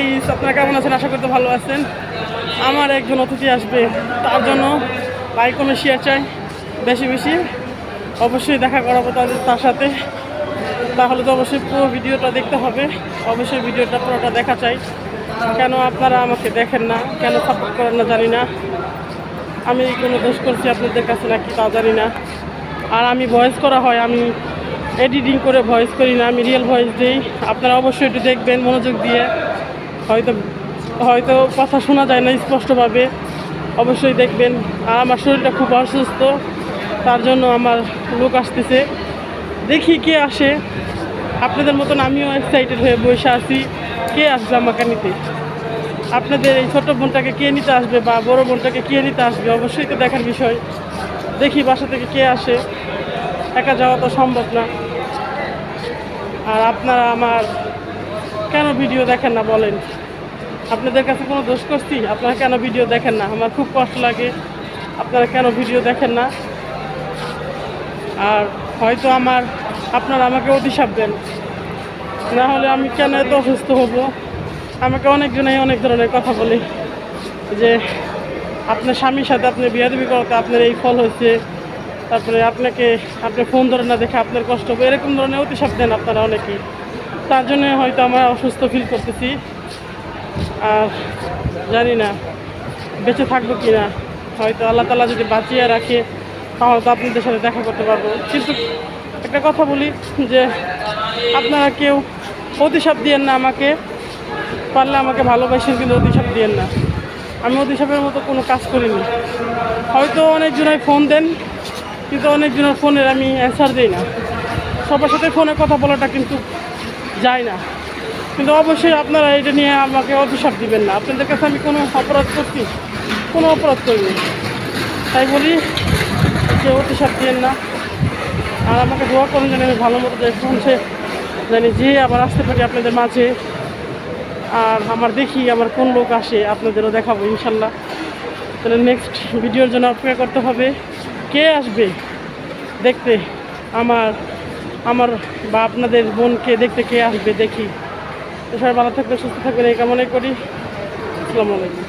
Guys আপনারা কেমন আছেন? আশা করতে ভালো আছেন। আমার একজন অতিথি আসবে, তার জন্য লাইক কমে শেয়ার চাই, বেশি বেশি। অবশ্যই দেখা করাবো তাদের, তার সাথে। তাহলে তো অবশ্যই পুরো ভিডিওটা দেখতে হবে। অবশ্যই ভিডিওটা পুরোটা দেখা চাই। কেন আপনারা আমাকে দেখেন না? কেন সাপোর্ট করেন না? জানি না। আমি কোনো দোষ করছি আপনাদের কাছে নাকি তা জানি না। আর আমি ভয়েস করা হয়, আমি এডিটিং করে ভয়েস করি না, আমি রিয়েল ভয়েস দিই। আপনারা অবশ্যই একটু দেখবেন, মনোযোগ দিয়ে। হয়তো হয়তো কথা শোনা যায় না স্পষ্টভাবে। অবশ্যই দেখবেন, আর আমার শরীরটা খুব অসুস্থ, তার জন্য আমার লোক আসতেছে। দেখি কে আসে। আপনাদের মতন আমিও এক্সাইটেড হয়ে বসে আছি। কে আসবে আমাকে নিতে? আপনাদের এই ছোটো বোনটাকে কে নিতে আসবে বা বড় বোনটাকে কে নিতে আসবে? অবশ্যই তো দেখার বিষয়। দেখি বাসা থেকে কে আসে। একা যাওয়া তো সম্ভব না। আর আপনারা আমার কেন ভিডিও দেখেন না বলেন? আপনাদের কাছে কোনো দোষ করছি? আপনারা কেন ভিডিও দেখেন না? আমার খুব কষ্ট লাগে। আপনারা কেন ভিডিও দেখেন না? আর হয়তো আমার, আপনারা আমাকে অভিশাপ দেন। না হলে আমি কেন এত অসুস্থ হব? আমাকে অনেকজনেই অনেক ধরনের কথা বলে যে, আপনার স্বামীর সাথে আপনি বিয়াদবি করতে আপনার এই ফল হয়েছে। তারপরে আপনাকে, আপনি ফোন ধরে না দেখে আপনার কষ্ট হবে। এরকম ধরনের অতিশাপ দেন আপনারা অনেকেই। তার জন্য হয়তো আমরা অসুস্থ ফিল করতেছি। আর জানি না, বেঁচে থাকব কি না হয়তো আল্লাহ তালা যদি বাঁচিয়ে রাখে, তাহলে তো আপনাদের সাথে দেখা করতে পারব। কিন্তু একটা কথা বলি, যে আপনারা কেউ অতিশাপ দিয়েন না আমাকে, পারলে আমাকে ভালোবাসেন কিন্তু অতিশাপ দিয়েন না। আমি অতিশাপের মতো কোনো কাজ করিনি। হয়তো অনেকজনাই ফোন দেন, কিন্তু অনেকজনের ফোনের আমি অ্যান্সার দিই না। সবার সাথে ফোনে কথা বলাটা কিন্তু যায় না। কিন্তু অবশ্যই আপনারা এটা নিয়ে আমাকে অভিশাপ দিবেন না। আপনাদের কাছে আমি কোনো অপরাধ করছি, কোনো অপরাধ করিনি তাই বলি, যে অতিশাপ দিয়েন না। আর আমাকে দোয়া করুন যেন আমি ভালো মতো পৌঁছে জানি যে আবার আসতে পারি আপনাদের মাঝে। আর আমার দেখি আমার কোন লোক আসে, আপনাদেরও দেখাবো ইনশাল্লাহ। তাহলে নেক্সট ভিডিওর জন্য অপেক্ষা করতে হবে, কে আসবে দেখতে? আমার আমার বা আপনাদের বোনকে দেখতে কে আসবে দেখি। সবাই ভালো থাকলে সুস্থ থাকবেন এই কামনাই করি। আসসালামু আলাইকুম।